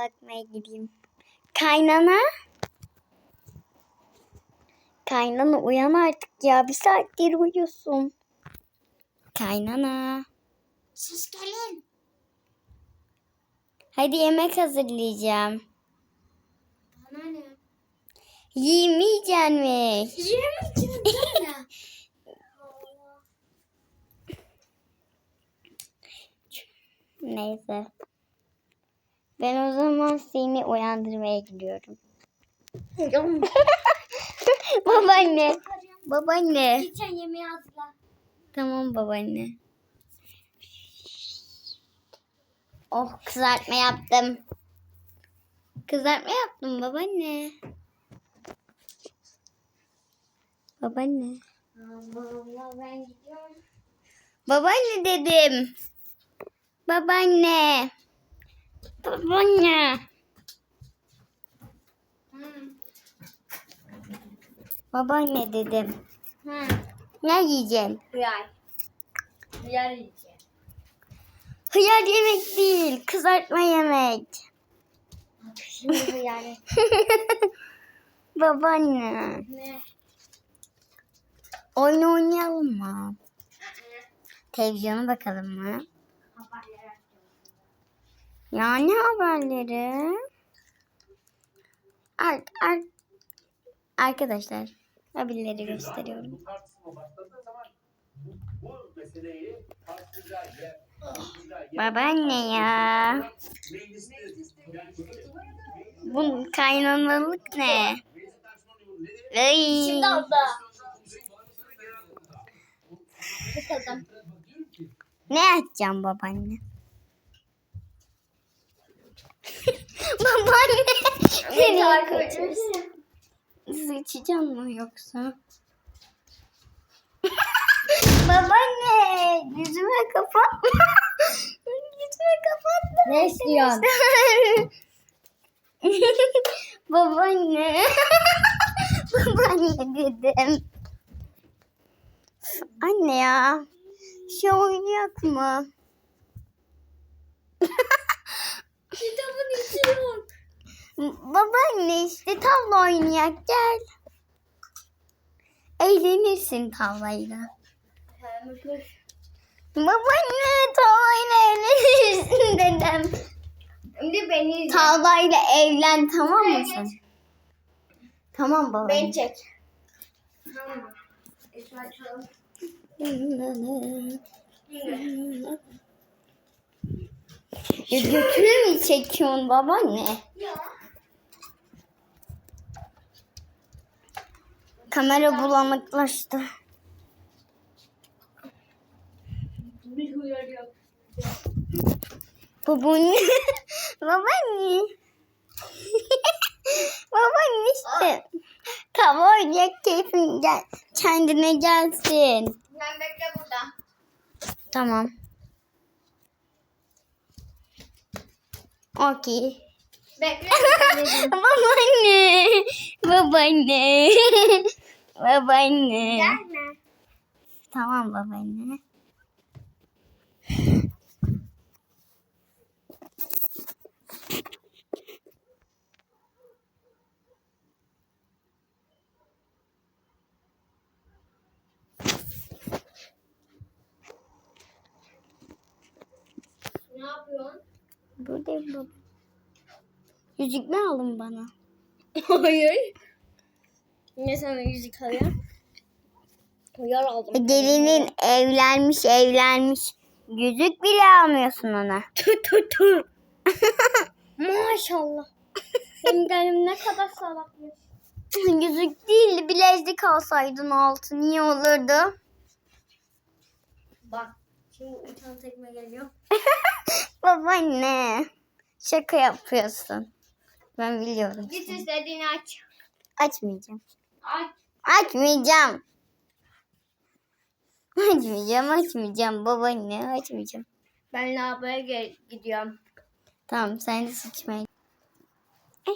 bakmaya gideyim. Kaynana? Kaynana uyan artık ya. Bir saattir uyuyorsun. Kaynana. Siz gelin. Hadi yemek hazırlayacağım. Bana ne? Yemeyeceksin mi? Yemeyeceğim. Neyse. Ben o zaman seni uyandırmaya gidiyorum. babaanne. Babaanne. Geçen yemeği hazırla. Tamam babaanne. Oh kızartma yaptım. Kızartma yaptım babaanne. Babaanne. Allah ben gidiyorum. Babaanne dedim. Babaanne. Babaanne. Hı. Babaanne dedim. Hı. Ne yiyeceksin? Hıyar. Hıyar yiyeceğim. Hıyar yemek değil, kızartma yemek. Şimdi hıyar. Babaanne. Ne? Oyun oynayalım mı? Televizyona bakalım mı? Haberler Ya ne haberleri? Ar ar Arkadaşlar haberleri gösteriyorum. Babaanne ya. mecliste yani şöyle, Bu kaynanalık ne? Ay. Şimdi. Tıkladım. Ne açacağım babaanne? Babaanne. Nereye kaçıyorsun? Sıçacağım mı yoksa? babaanne yüzüme kapatma. yüzüme kapatma. Ne istiyorsun? babaanne. babaanne dedim. Anne ya. Şey oynayak mı? Kitabın içi yok. Babaanne işte tavla oynayak gel. Eğlenirsin tavlayla. Babaanne tavlayla eğlenirsin dedim. Şimdi beni izle. Tavlayla evlen tamam mı Evet. sen? Tamam babaanne. Beni çek. Tamam açalım. Ya götünü mü çekiyorsun babaanne? Ya. Kamera bulanıklaştı. Yok. Babaanne. Babaanne. Babaanne işte. Tava oynayacak keyfin gel. Kendine gelsin. Ben bekle burada. Tamam. Okey. Babaanne. Babaanne. Babaanne. Gelme. Tamam babaanne. Ne yapıyorsun? Buradayım baba. Yüzük ne aldın bana? Hayır. Ne sana yüzük alayım? Hıyar aldım. E, Gelinin evlenmiş evlenmiş. Yüzük bile almıyorsun ona. Tü tü tü. Maşallah. Benim gelim ne kadar salakmış. Yüzük değil bilezik alsaydın altı niye olurdu? Bak. Şimdi tane tekme geliyor. Babaanne. Şaka yapıyorsun. Ben biliyorum. Git istediğini aç. Açmayacağım. Aç. Açmayacağım. Açmayacağım, açmayacağım. Babaanne açmayacağım. Ben lavaboya gidiyorum. Tamam sen de sıçmaya. Ay